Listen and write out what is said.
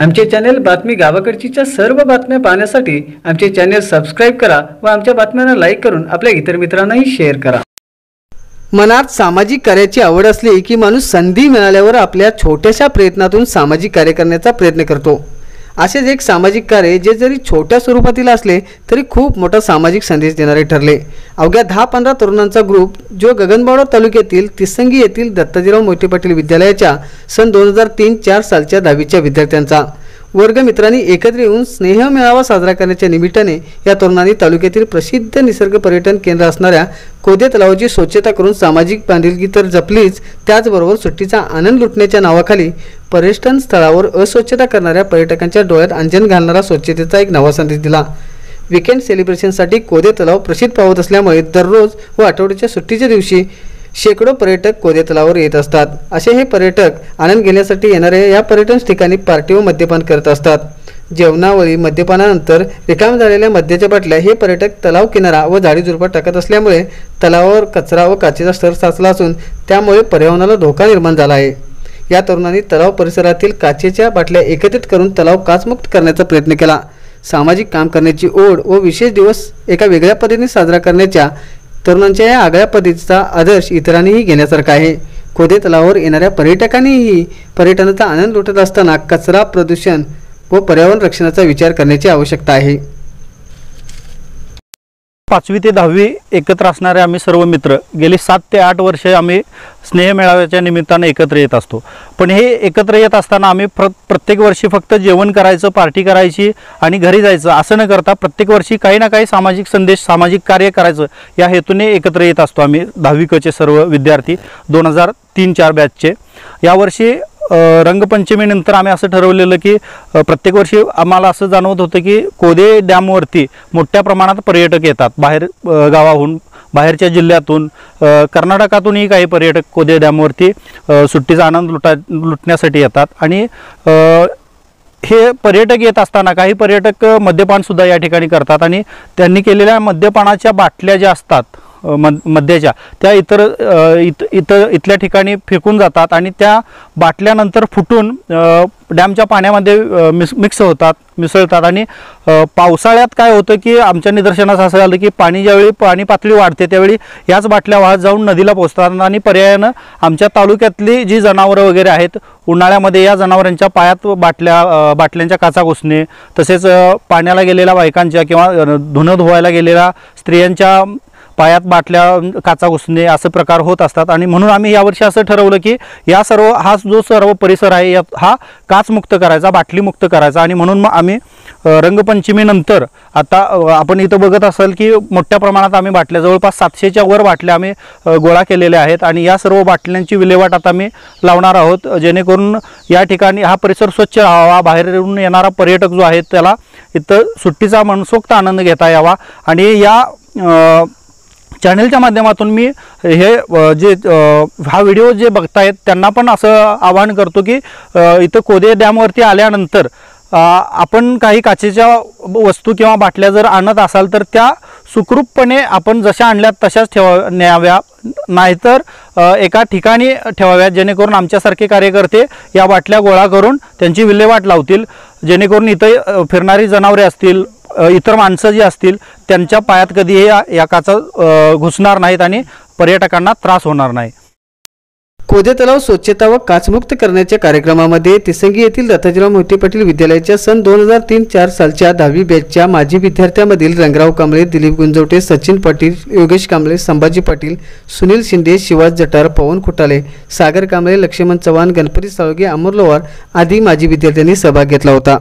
आमचे चॅनेल बातमी गावाकडचीच्या सर्व बातम्या पाहण्यासाठी आमचे चॅनेल सबस्क्राईब करा व आमच्या बातम्यांना लाईक करून आपल्या इतर मित्रांनाही शेअर करा. मनात सामाजिक कार्याची आवड असली की माणूस संधी मिळाल्यावर आपल्या छोट्याशा प्रयत्नातून सामाजिक कार्य करण्याचा प्रयत्न करतो. असेच एक सामाजिक कार्य जे जरी छोट्या स्वरूपातील असले तरी खूप मोठा सामाजिक संदेश देणारे ठरले. अवघ्या दहा पंधरा तरुणांचा ग्रुप जो गगनबावडा तालुक्यातील तिसंगी येथील दत्ताजीराव मोठे पाटील विद्यालयाच्या सन दोन हजार तीन चार सालच्या दहावीच्या विद्यार्थ्यांचा. वर्गमित्रांनी एकत्र येऊन स्नेह मेळावा साजरा करण्याच्या निमित्ताने या तरुणांनी तालुक्यातील प्रसिद्ध निसर्ग पर्यटन केंद्र असणाऱ्या कोदे तलावाची स्वच्छता करून सामाजिक बांधिलकी तर जपलीच त्याचबरोबर सुट्टीचा आनंद लुटण्याच्या नावाखाली पर्यटन स्थळावर अस्वच्छता करणाऱ्या पर्यटकांच्या डोळ्यात अंजन घालणारा स्वच्छतेचा एक नवा संदेश दिला. विकेंड सेलिब्रेशनसाठी कोदे तलाव प्रसिद्ध पावत असल्यामुळे दररोज व आठवड्याच्या सुट्टीच्या दिवशी शेकडो पर्यटक कोदे तलावावर येत असतात. असे हे पर्यटक आनंद घेण्यासाठी येणाऱ्या या पर्यटन ठिकाणी पार्टी व मद्यपान करत असतात. जेवणावळी मद्यपानानंतर रिकाम झालेल्या मद्याच्या बाटल्या हे पर्यटक तलाव किनारा व झाडी झुडपात टाकत असल्यामुळे तलावावर कचरा व काचेचा स्तर साचला असून त्यामुळे पर्यावरणाला धोका निर्माण झाला आहे. या तरुणांनी तलाव परिसरातील काचेच्या बाटल्या एकत्रित करून तलाव काचमुक्त करण्याचा प्रयत्न केला. सामाजिक काम करण्याची ओढ व विशेष दिवस एका वेगळ्या पद्धतीने साजरा करण्याच्या तरुणांच्या या आगळ्या पद्धतीचा आदर्श इतरांनीही घेण्यासारखा आहे. खोदे तलावावर येणाऱ्या पर्यटकांनीही पर्यटनाचा आनंद लुटत असताना कचरा प्रदूषण व पर्यावरण रक्षणाचा विचार करण्याची आवश्यकता आहे. पाचवी ते दहावी एकत्र असणारे आम्ही सर्व मित्र गेली सात ते आठ वर्षे आम्ही स्नेह मेळाव्याच्या निमित्तानं एकत्र येत असतो. पण हे एकत्र येत असताना आम्ही प्र प्रत्येक वर्षी फक्त जेवण करायचं पार्टी करायची आणि घरी जायचं असं न करता प्रत्येक वर्षी काही ना काही सामाजिक संदेश सामाजिक कार्य करायचं या हेतूने एकत्र येत असतो आम्ही दहावीकचे सर्व विद्यार्थी दोन हजार तीन चार बॅचचे यावर्षी रंगपंचमीनंतर आम्ही असं ठरवलेलं की प्रत्येक वर्षी आम्हाला असं जाणवत होतं की कोदे डॅमवरती मोठ्या प्रमाणात पर्यटक येतात. बाहेर गावाहून बाहेरच्या जिल्ह्यातून कर्नाटकातूनही काही पर्यटक कोदे डॅमवरती सुट्टीचा आनंद लुटा लुटण्यासाठी येतात. आणि हे पर्यटक येत असताना काही पर्यटक मद्यपानसुद्धा या ठिकाणी करतात. आणि त्यांनी केलेल्या मद्यपानाच्या बाटल्या ज्या असतात मद्याच्या त्या इतर इत इथं इथल्या ठिकाणी फेकून जातात आणि त्या बाटल्यानंतर फुटून डॅमच्या पाण्यामध्ये मिस मिक्स होतात मिसळतात. आणि पावसाळ्यात काय होतं की आमच्या निदर्शनास असं झालं की पाणी ज्यावेळी पाणी पातळी वाढते त्यावेळी याच बाटल्या वाहत जाऊन नदीला पोचतात आणि पर्यायानं आमच्या तालुक्यातली जी जनावरं वगैरे आहेत उन्हाळ्यामध्ये या जनावरांच्या पायात बाटल्या बाटल्यांच्या काचा घुसणे तसेच पाण्याला गेलेल्या बायकांच्या किंवा धुणं धुवायला गेलेल्या स्त्रियांच्या पायात बाटल्या काचा घुसणे असं प्रकार होत असतात. आणि म्हणून आम्ही यावर्षी असं ठरवलं की या सर्व हा जो सर्व परिसर आहे या हा काचमुक्त करायचा बाटलीमुक्त करायचा. आणि म्हणून मग आम्ही रंगपंचमीनंतर आता आपण इथं बघत असाल की मोठ्या प्रमाणात आम्ही बाटल्या जवळपास सातशेच्या वर बाटल्या आम्ही गोळा केलेल्या आहेत. आणि या सर्व बाटल्यांची विल्हेवाट आता आम्ही लावणार आहोत जेणेकरून या ठिकाणी हा परिसर स्वच्छ राहावा बाहेरून येणारा पर्यटक जो आहे त्याला इथं सुट्टीचा मनसोक्त आनंद घेता यावा. आणि या चॅनलच्या माध्यमातून मी हे जे हा व्हिडिओ जे बघतायत त्यांना पण असं आवाहन करतो की इथं कोदे डॅमवरती आल्यानंतर आपण काही काचेच्या वस्तू किंवा बाटल्या जर आणत असाल तर त्या सुखरूपपणे आपण जशा आणल्यात तशाच ठेवा न्याव्या नाहीतर एका ठिकाणी ठेवाव्यात जेणेकरून आमच्यासारखे कार्यकर्ते या बाटल्या गोळा करून त्यांची विल्हेवाट लावतील जेणेकरून इथं फिरणारी जनावरे असतील इतर माणसं जी असतील त्यांच्या पायात कधीही या या काचा घुसणार नाहीत आणि पर्यटकांना त्रास होणार नाही. कोदे तलाव स्वच्छता व काचमुक्त करण्याच्या कार्यक्रमामध्ये तिसंगी येथील दत्ताजीराव मोहिते पाटील विद्यालयाच्या सन दोन हजार तीन चार सालच्या दहावी बॅचच्या माजी विद्यार्थ्यांमधील रंगराव कांबळे दिलीप गुंजवटे सचिन पाटील योगेश कांबळे संभाजी पाटील सुनील शिंदे शिवाज जटार पवन खुटाले सागर कांबळे लक्ष्मण चव्हाण गणपती साळगे अमर लोवार आदी माजी विद्यार्थ्यांनी सहभाग घेतला होता.